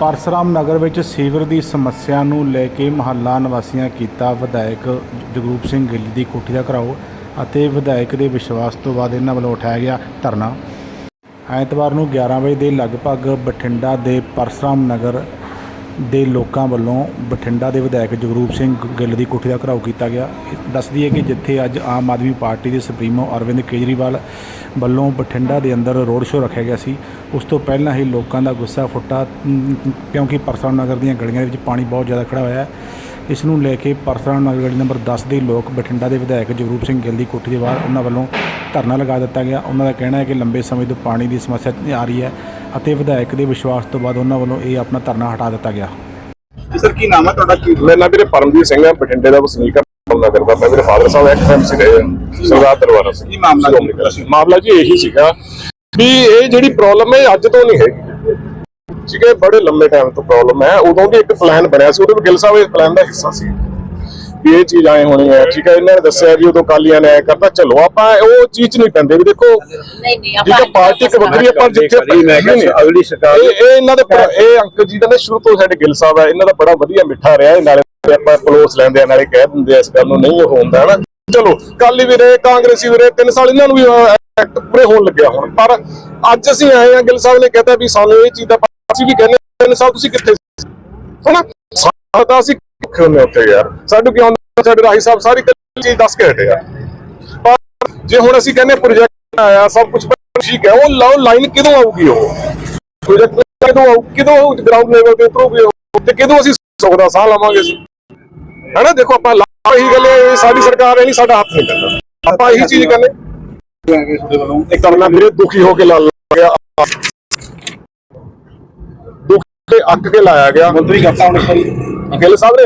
ਪਰਸਰਾਮ ਨਗਰ ਵਿੱਚ ਸੀਵਰ ਦੀ ਸਮੱਸਿਆ ਨੂੰ ਲੈ ਕੇ ਮਹੱਲਾ ਨਿਵਾਸੀਆਂ ਕੀਤਾ ਵਿਧਾਇਕ ਜਗਰੂਪ ਸਿੰਘ ਗਿੱਲ ਦੀ ਕੋਠੀ ਦਾ ਘਰਾਓ ਅਤੇ ਵਿਧਾਇਕ ਦੇ ਵਿਸ਼ਵਾਸ ਤੋਂ ਬਾਅਦ ਇਹਨਾਂ ਵੱਲੋਂ ਉਠਾਇਆ ਗਿਆ ਧਰਨਾ। ਐਤਵਾਰ ਨੂੰ 11 ਵਜੇ ਦੇ ਲਗਭਗ ਬਠਿੰਡਾ ਦੇ ਪਰਸਰਾਮ ਨਗਰ ਦੇ ਲੋਕਾਂ ਵੱਲੋਂ ਬਠਿੰਡਾ ਦੇ ਵਿਧਾਇਕ ਜਗਰੂਪ ਸਿੰਘ ਗਿੱਲ ਦੀ ਕੋਠੀ ਦਾ ਘਰਾਓ ਕੀਤਾ ਗਿਆ। ਦੱਸਦੀ ਹੈ ਕਿ ਜਿੱਥੇ ਅੱਜ ਆਮ ਆਦਮੀ ਪਾਰਟੀ ਦੇ ਸੁਪਰੀਮੋ ਅਰਵਿੰਦ ਕੇਜਰੀਵਾਲ ਵੱਲੋਂ ਬਠਿੰਡਾ ਦੇ ਅੰਦਰ ਰੋਡ ਸ਼ੋਅ ਰੱਖਿਆ ਗਿਆ ਸੀ, ਉਸ ਤੋਂ ਪਹਿਲਾਂ ਹੀ ਲੋਕਾਂ ਦਾ ਗੁੱਸਾ ਫੁੱਟਾ ਕਿਉਂਕਿ ਪਰਸਰਾਮ ਨਗਰ ਦੀਆਂ ਗਲੀਆਂ ਦੇ ਵਿੱਚ ਪਾਣੀ ਬਹੁਤ ਜ਼ਿਆਦਾ ਖੜਾ ਹੋਇਆ ਹੈ। ਇਸ ਨੂੰ ਲੈ ਕੇ ਪਰਸਰਾਮ ਨਗਰ ਗਲੀ ਨੰਬਰ 10 ਦੇ ਲੋਕ ਬਠਿੰਡਾ ਦੇ ਵਿਧਾਇਕ ਜਗਰੂਪ ਸਿੰਘ ਗਿੱਲ ਦੀ ਕੋਠੀ ਦੇ ਬਾਹਰ ਉਹਨਾਂ ਵੱਲੋਂ ਧਰਨਾ ਲਗਾ ਦਿੱਤਾ ਗਿਆ। ਉਹਨਾਂ ਦਾ ਕਹਿਣਾ ਹੈ ਕਿ ਲੰਬੇ ਸਮੇਂ ਤੋਂ ਪਾਣੀ ਦੀ ਸਮੱਸਿਆ ਆ ਰਹੀ ਹੈ। ਅਤੇ ਵਿਧਾਇਕ ਦੇ ਵਿਸ਼ਵਾਸ ਤੋਂ ਬਾਅਦ ਉਹਨਾਂ ਵੱਲੋਂ ਇਹ ਆਪਣਾ ਧਰਨਾ ਹਟਾ ਦਿੱਤਾ ਗਿਆ। ਸਰ ਕੀ ਨਾਮ ਹੈ ਤੁਹਾਡਾ? ਕੀ ਮੇਰਾ ਨਾਮ ਵੀਰੇ ਪਰਮਜੀਤ ਸਿੰਘ ਹੈ ਬਠਿੰਡੇ ਦਾ ਵਸਨੀਕ ਹੈ ਨਗਰ ਦਾ ਮੈਂ ਮੇਰੇ ਫਾਦਰ ਸਾਹਿਬ ਐਕਸ ਐਮਸੀ ਰਹੇ ਆ ਸਰਦਾਰ ਦਰਬਾਰਾ ਸਿੰਘ ਕੀ ਮਾਮਲਾ। ਮਾਮਲਾ ਜੀ ਇਹੀ ਸੀਗਾ ਵੀ ਇਹ ਜਿਹੜੀ ਪ੍ਰੋਬਲਮ ਹੈ ਅੱਜ ਤੋਂ ਨਹੀਂ ਹੈਗੀ। ਠੀਕ ਹੈ ਬੜੇ ਲੰਮੇ ਟਾਈਮ ਤੋਂ ਪ੍ਰੋਬਲਮ ਹੈ। ਉਦੋਂ ਵੀ ਇੱਕ ਪਲਾਨ ਬਣਿਆ ਸੀ ਉਹਦੇ ਵਿੱਚ ਗਿੱਲ ਸਾਹਿਬ ਇਸ ਪਲਾਨ ਦਾ ਹਿੱਸਾ ਸੀ। ਵੀ ਇਹ ਚੀਜ਼ ਆਏ ਹੋਣੀ ਹੈ। ਠੀਕ ਹੈ ਇਹਨਾਂ ਨੇ ਦੱਸਿਆ ਵੀ ਉਦੋਂ ਕਾਲੀਆਂ ਨੇ ਐ ਕਰਤਾ। ਚਲੋ ਆਪਾਂ ਉਹ ਚੀਜ਼ ਨਹੀਂ ਪੈਂਦੇ ਵੀ ਦੇਖੋ ਨਹੀਂ ਨਹੀਂ ਹੈ ਪਾਰਟੀ ਇੱਕ ਵੱਖਰੀ ਪਰ ਜਿੱਥੇ ਅਗਲੀ ਸਰਕਾਰ ਇਹ ਇਹ ਇਹਨਾਂ ਦੇ ਬੜਾ- ਇਹ ਅੰਕਲ ਜੀ ਦਾ ਨਾ ਸ਼ੁਰੂ ਤੋਂ ਸਾਡੇ ਗਿੱਲ ਸਾਹਿਬ ਹੈ ਇਹਨਾਂ ਦਾ ਬੜਾ ਵਧੀਆ ਮਿੱਠਾ ਰਿਹਾ ਇਹ ਨਾਲੇ ਆਪਾਂ ਪਲੋਸ ਲੈਂਦੇ ਆ ਨਾਲੇ ਕਹਿ ਦਿੰਦੇ ਆ ਇਸ ਗੱਲ ਨੂੰ ਨਹੀਂ ਉਹ ਹੁੰਦਾ ਨਾ ਚਲੋ ਕਾਲੀ ਵੀ ਰਹੇ ਕਾਂਗਰਸੀ ਵੀ ਰਹੇ ਤਿੰਨ ਸਾਲ ਇਹਨਾਂ ਨੂੰ ਵੀ ਐਕਟ ਪੂਰੇ ਹੋਣ ਲੱਗਿਆ ਹੁਣ। ਪਰ ਅੱਜ ਅਸੀਂ ਆਏ ਆ ਗਿੱਲ ਸਾਹਿਬ ਨੇ ਕਹਿਤਾ ਵੀ ਸਾਨੂੰ ਇਹ ਚੀਜ਼ ਦਾ ਅਸੀਂ ਵੀ ਕਹਿੰਦੇ ਤਿੰਨ ਸਾਲ ਤੁਸੀਂ ਕਿੱਥੇ ਸੀ? ਹਨਾ? ਸਾਡਾ ਅਸੀਂ ਕਿੱਥੇ ਹੁੰਦੇ ਉੱਥੇ ਯਾਰ। ਸਾਡੇ ਕੀ ਆਉਂਦਾ ਸਾਡੇ ਰਾਹੀ ਸਾਹਿਬ ਸਾਰੀ ਚੀਜ਼ ਦੱਸ ਕੇ ਹਟੇ ਆ। ਪਰ ਜੇ ਹੁਣ ਅਸੀਂ ਕਹਿੰਦੇ ਪ੍ਰੋਜੈਕਟ ਆਇਆ ਸਭ ਕੁਝ ਠੀਕ ਹੈ ਉਹ ਲਾਓ ਲਾਈਨ ਕਿਦੋਂ ਆਊਗੀ ਉਹ? ਪ੍ਰੋਜੈਕਟ ਕਦੋਂ ਆਊ ਕਿਦੋਂ ਗਰਾਊਂਡ ਲੈਵਲ ਤੇ ਉਤਰੂਗੀ ਤੇ ਕਿਦੋਂ ਅਸੀਂ ਸੁੱਖ ਦਾ ਸਾਹ ਲਵਾਂਗੇ ਹੈਨਾ ਦੇਖੋ ਆਪਾਂ ਲਾ ਇਹੀ ਗੱਲ ਹੈ ਇਹ ਸਾਡੀ ਸਰਕਾਰ ਹੈ ਨਹੀਂ ਸਾਡਾ ਹੱਥ ਨਹੀਂ ਕਰਦਾ ਆਪਾਂ ਇਹੀ ਚੀਜ਼ ਕਰਨੇ ਇੱਕ ਤਾਂ ਮੈਂ ਵੀਰੇ ਦੁਖੀ ਹੋ ਕੇ ਲਾ ਲਿਆ ਗਿਆ। ਦੁੱਖ ਤੇ ਅੱਕ ਕੇ ਲਾਇਆ ਗਿਆ। ਮੰਤਰੀ ਕਰਤਾ ਹੁਣ ਗਿੱਲ ਸਾਹਿਬ ਨੇ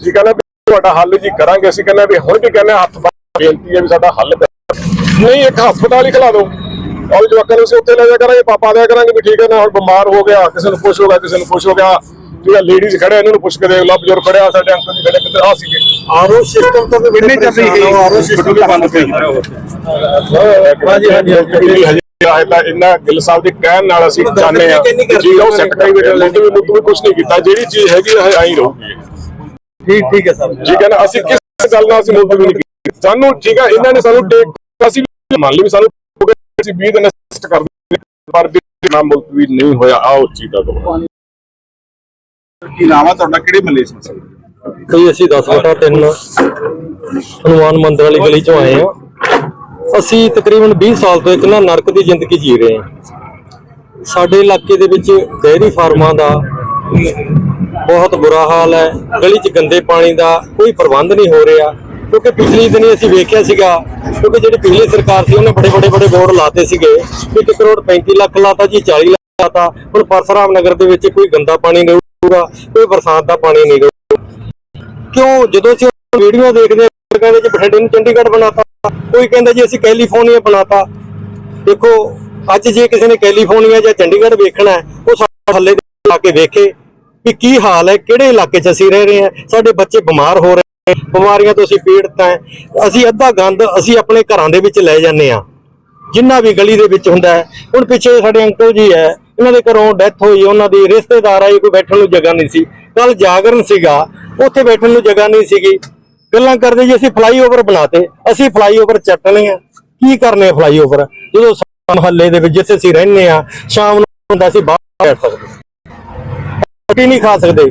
ਜੀ ਕਹਿੰਦਾ ਵੀ ਤੁਹਾਡਾ ਹੱਲ ਜੀ ਕਰਾਂਗੇ ਅਸੀਂ ਕਹਿੰਦੇ ਵੀ ਹੁਣ ਵੀ ਕਹਿੰਦੇ ਹੱਥ ਬੇਨਤੀ ਹੈ ਵੀ ਸਾਡਾ ਹੱਲ ਨਹੀਂ ਇੱਕ ਹਸਪਤਾਲ ਹੀ ਖਿਲਾ ਦਿਓ। ਔਰ ਜਵਾਕਾਂ ਨੂੰ ਅਸੀਂ ਉੱਥੇ ਲੈ ਜਾ ਕਰਾਂਗੇ ਪਾਪਾ ਦਿਆ ਕਰਾਂਗੇ ਵੀ ਠੀਕ ਹੈ ਨਾ ਹੁਣ ਬਿਮਾਰ ਹੋ ਗਿਆ ਕਿਸੇ ਨੂੰ ਕੁਛ ਹੋ ਗਿਆ ਕਿਸੇ ਨੂੰ ਕੁਛ ਹੋ ਗਿਆ। ਲੇਡੀਜ਼ ਖੜੇ ਇਹਨਾਂ ਨੂੰ ਪੁੱਛ ਕੇ ਦੇਖ ਲਓ ਬਜ਼ੁਰਗ ਖੜਿਆ ਸਾਡੇ ਅੰਕਲ ਜੀ ਖੜੇ ਕਿੱਧਰ ਆ ਸੀਗੇ ਆਰਓ ਸਿਸਟਮ ਤੋਂ ਵੀ ਕਿੰਨੇ ਚੱਲ ਰਹੀ ਹੈ ਆਰਓ ਸਿਸਟਮ ਵੀ ਬੰਦ ਪਈ। ਹਾਂਜੀ ਹਾਂਜੀ ਹਜੇ। ਆਏ ਤਾਂ ਇੰਨਾ ਗਿੱਲ ਸਾਹਿਬ ਦੇ ਕਹਿਣ ਨਾਲ ਅਸੀਂ ਚਾਹੁੰਦੇ ਆ ਜੀ ਉਹ ਸੈੱਟ ਕਰੀ। ਬੇਟਾ ਮੁੱਢ ਵੀ ਮੁੱਢ ਵੀ ਕੁਝ ਨਹੀਂ ਕੀਤਾ ਜਿਹੜੀ ਚੀਜ਼ ਹੈਗੀ ਹੈ ਆਈ ਰਹੂਗੀ। ਠੀਕ ਠੀਕ ਹੈ ਸਰ। ਠੀਕ ਹੈ ਨਾ? ਅਸੀਂ ਕਿਸ ਗੱਲ ਨਾਲ ਅਸੀਂ ਮੁੱਢ ਵੀ ਨਹੀਂ ਕੀਤੀ? ਸਾਨੂੰ ਠੀਕ ਹੈ ਇਹਨਾਂ ਨੇ ਸਾਨੂੰ ਟੇਕ ਅਸੀਂ ਵੀ ਮੰਨ ਲਈ ਵੀ ਸਾਨੂੰ ਅਸੀਂ 20 ਦਿਨ ਅਸਿਸਟ ਕਰਦੇ ਪਰ ਵੀ ਨਾ ਮੁਲਕ ਵੀ ਨਹੀਂ ਹੋਇਆ। ਆ ਉਸ ਚੀਜ਼ ਦਾ ਦੋ ਕੀ ਨਾਮ ਤੁਹਾਡਾ ਕਿਹੜੇ ਮੱਲੇ ਸੀ ਸਰ ਕਈ ਅਸੀਂ 10 ਵਟਾ 3 ਹਨੂਮਾਨ ਮੰਦਰ ਵਾਲੀ ਗਲੀ ਚੋਂ ਆਏ ਆ ਅਸੀਂ ਤਕਰੀਬਨ 20 ਸਾਲ ਤੋਂ ਇੱਕ ਨਾ ਨਰਕ ਦੀ ਜ਼ਿੰਦਗੀ ਜੀ ਰਹੇ ਹਾਂ। ਸਾਡੇ ਇਲਾਕੇ ਦੇ ਵਿੱਚ ਡੇਅਰੀ ਫਾਰਮਾਂ ਦਾ ਬਹੁਤ ਬੁਰਾ ਹਾਲ ਹੈ। ਗਲੀ 'ਚ ਗੰਦੇ ਪਾਣੀ ਦਾ ਕੋਈ ਪ੍ਰਬੰਧ ਨਹੀਂ ਹੋ ਰਿਹਾ। ਕਿਉਂਕਿ ਪਿਛਲੀ ਦਿਨੀ ਅਸੀਂ ਵੇਖਿਆ ਸੀਗਾ, ਕਿਉਂਕਿ ਜਿਹੜੀ ਪਿਛਲੀ ਸਰਕਾਰ ਸੀ, ਉਹਨੇ ਬੜੇ ਬੜੇ ਬੜੇ ਬੋਰਡ ਲਾਤੇ ਸੀਗੇ। ਕਿ 1 ਕਰੋੜ 35 ਲੱਖ ਲਾਤਾ ਜੀ 40 ਲੱਖ ਲਾਤਾ। ਹੁਣ ਪਰਸਰਾਮ ਨਗਰ ਦੇ ਵਿੱਚ ਕੋਈ ਗੰਦਾ ਪਾਣੀ ਨਹੀਂ ਰਹੂਗਾ ਕੋਈ ਬਰਸਾਤ ਦਾ ਪਾਣੀ ਨਹੀਂ ਰਹੂਗਾ ਕਿਉਂ? ਜਦੋਂ ਅਸੀਂ ਵੀਡੀਓ ਦੇਖਦੇ ਹਾਂ ਕਹਿੰਦੇ ਜੀ ਬਠਿੰਡੇ ਨੂੰ ਚੰਡੀਗੜ੍ਹ ਬਣਾਤਾ। ਕੋਈ ਕਹਿੰਦਾ ਜੀ ਅਸੀਂ ਕੈਲੀਫੋਰਨੀਆ ਬਣਾਤਾ। ਦੇਖੋ, ਅੱਜ ਜੇ ਕਿਸੇ ਨੇ ਕੈਲੀਫੋਰਨੀਆ ਜਾਂ ਚੰਡੀਗੜ੍ਹ ਵੇਖਣਾ ਹੈ, ਉਹ ਸਾਡੇ ਥੱਲੇ ਦੇ ਲਾ ਕੇ ਵੇਖੇ। ਕਿ ਕੀ ਹਾਲ ਹੈ, ਕਿਹੜੇ ਇਲਾਕੇ 'ਚ ਅਸੀਂ ਰਹਿ ਰਹੇ ਹਾਂ, ਸਾਡੇ ਬੱਚੇ ਬਿਮਾਰ ਹੋ ਰਹੇ ਬਿਮਾਰੀਆਂ ਤੋਂ ਅਸੀਂ ਪੀੜਤ ਹਾਂ, ਅਸੀਂ ਅੱਧਾ ਗੰਦ ਅਸੀਂ ਆਪਣੇ ਘਰਾਂ ਦੇ ਵਿੱਚ ਲੈ ਜਾਂਦੇ ਹਾਂ। ਜਿੰਨਾ ਵੀ ਗਲੀ ਦੇ ਵਿੱਚ ਹੁੰਦਾ ਹੈ, ਹੁਣ ਪਿੱਛੇ ਸਾਡੇ ਅੰਕਲ ਜੀ ਹੈ, ਇਹਨਾਂ ਦੇ ਘਰੋਂ ਡੈਥ ਹੋਈ, ਉਹਨਾਂ ਦੀ ਰਿਸ਼ਤੇਦਾਰ ਆਏ, ਕੋਈ ਬੈਠਣ ਨੂੰ ਜਗ੍ਹਾ ਨਹੀਂ ਸੀ। ਕੱਲ ਜਾਗਰਨ ਸੀਗਾ, ਉੱਥੇ ਬੈਠਣ ਨੂੰ ਜਗ੍ਹਾ ਨਹੀਂ ਸੀਗੀ। ਗੱਲਾਂ ਕਰਦੇ ਜੀ, ਅਸੀਂ ਫਲਾਈਓਵਰ ਬਣਾਤੇ, ਅਸੀਂ ਫਲਾਈਓਵਰ ਚੱਟਣੇ ਆ ਕੀ ਕਰਨੇ ਫਲਾਈਓਵਰ ਜਦੋਂ ਮਹੱਲੇ ਦੇ ਵਿੱਚ ਜਿੱਥੇ ਅਸੀਂ ਰਹਿੰਦੇ ਆ ਸ਼ਾਮ ਨੂੰ ਹੁੰਦਾ ਸੀ ਬਾਹਰ ਬੈਠ ਸਕਦੇ ਰੋਟੀ ਨਹੀਂ ਖਾ ਸਕਦੇ,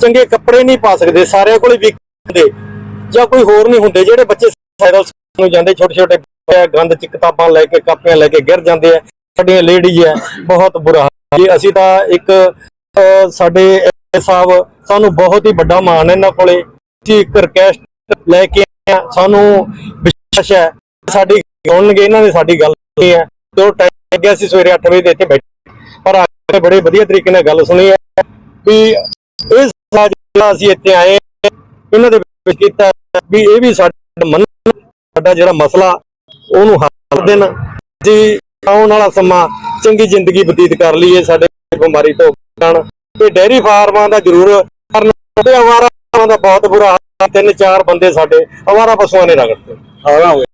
ਚੰਗੇ ਕੱਪੜੇ ਨਹੀਂ ਪਾ ਸਕਦੇ, ਸਾਰਿਆਂ ਕੋਲ ਵੀਕ ਜਾਂ ਕੋਈ ਹੋਰ ਨਹੀਂ ਹੁੰਦੇ, ਜਿਹੜੇ ਬੱਚੇ ਸਾਈਕਲ ਨੂੰ ਜਾਂਦੇ ਛੋਟੇ ਛੋਟੇ ਗੰਦ ਚ ਕਿਤਾਬਾਂ ਲੈ ਕੇ, ਕਾਪੀਆਂ ਲੈ ਕੇ ਗਿਰ ਜਾਂਦੇ ਆ ਸਾਡੀਆਂ ਲੇਡੀਜ਼ ਹੈ, ਬਹੁਤ ਬੁਰਾ ਜੀ, ਅਸੀਂ ਤਾਂ ਇੱਕ ਸਾਡੇ ਸਾਹਿਬ ਸਾਨੂੰ ਬਹੁਤ ਹੀ ਵੱਡਾ ਮਾਣ ਹੈ ਇਹਨਾਂ ਕੋਲੇ। ਅਸੀਂ ਇੱਕ ਰਿਕਵੈਸਟ ਲੈ ਕੇ ਆਏ ਸਾਨੂੰ ਵਿਸ਼ਵਾਸ ਹੈ, ਸਾਡੀ ਸੁਣਨਗੇ, ਇਹਨਾਂ ਨੇ ਸਾਡੀ ਗੱਲ ਸੁਣੀ ਹੈ। ਤੇ ਉਹ ਟਾਈਮ ਲੱਗਿਆ ਸੀ ਸਵੇਰੇ 8 ਵਜੇ ਦੇ ਇੱਥੇ ਬੈਠੇ। ਪਰ ਆ ਕੇ ਬੜੇ ਵਧੀਆ ਤਰੀਕੇ ਨਾਲ ਗੱਲ ਸੁਣੀ ਹੈ। ਵੀ ਇਹ ਜਿਹੜਾ ਅਸੀਂ ਇੱਥੇ ਆਏ ਇਹਨਾਂ ਦੇ ਵਿੱਚ ਕੀਤਾ ਵੀ ਇਹ ਵੀ ਸਾਡਾ ਮੰਨ ਸਾਡਾ ਜਿਹੜਾ ਮਸਲਾ, ਉਹਨੂੰ ਹੱਲ ਦੇਣ। ਜੀ, ਆਉਣ ਵਾਲਾ ਸਮਾਂ ਚੰਗੀ ਜ਼ਿੰਦਗੀ ਬਤੀਤ ਕਰ ਲਈਏ ਸਾਡੇ ਬਿਮਾਰੀ ਤੋਂ ਬਚਣ। ਤੇ ਡੈਰੀ ਫਾਰਮਾਂ ਦਾ ਜ਼ਰੂਰ ਕਰਨ। ਤੇ ਅਵਾਰਾ ਦਾ ਬਹੁਤ ਬੁਰਾ ਹਾਲ ਤਿੰਨ ਚਾਰ ਬੰਦੇ ਸਾਡੇ ਅਵਾਰਾ ਪਸ਼ੂਆਂ ਨੇ ਰਗੜਤੇ। ਸਾਰਾ ਹੋਇਆ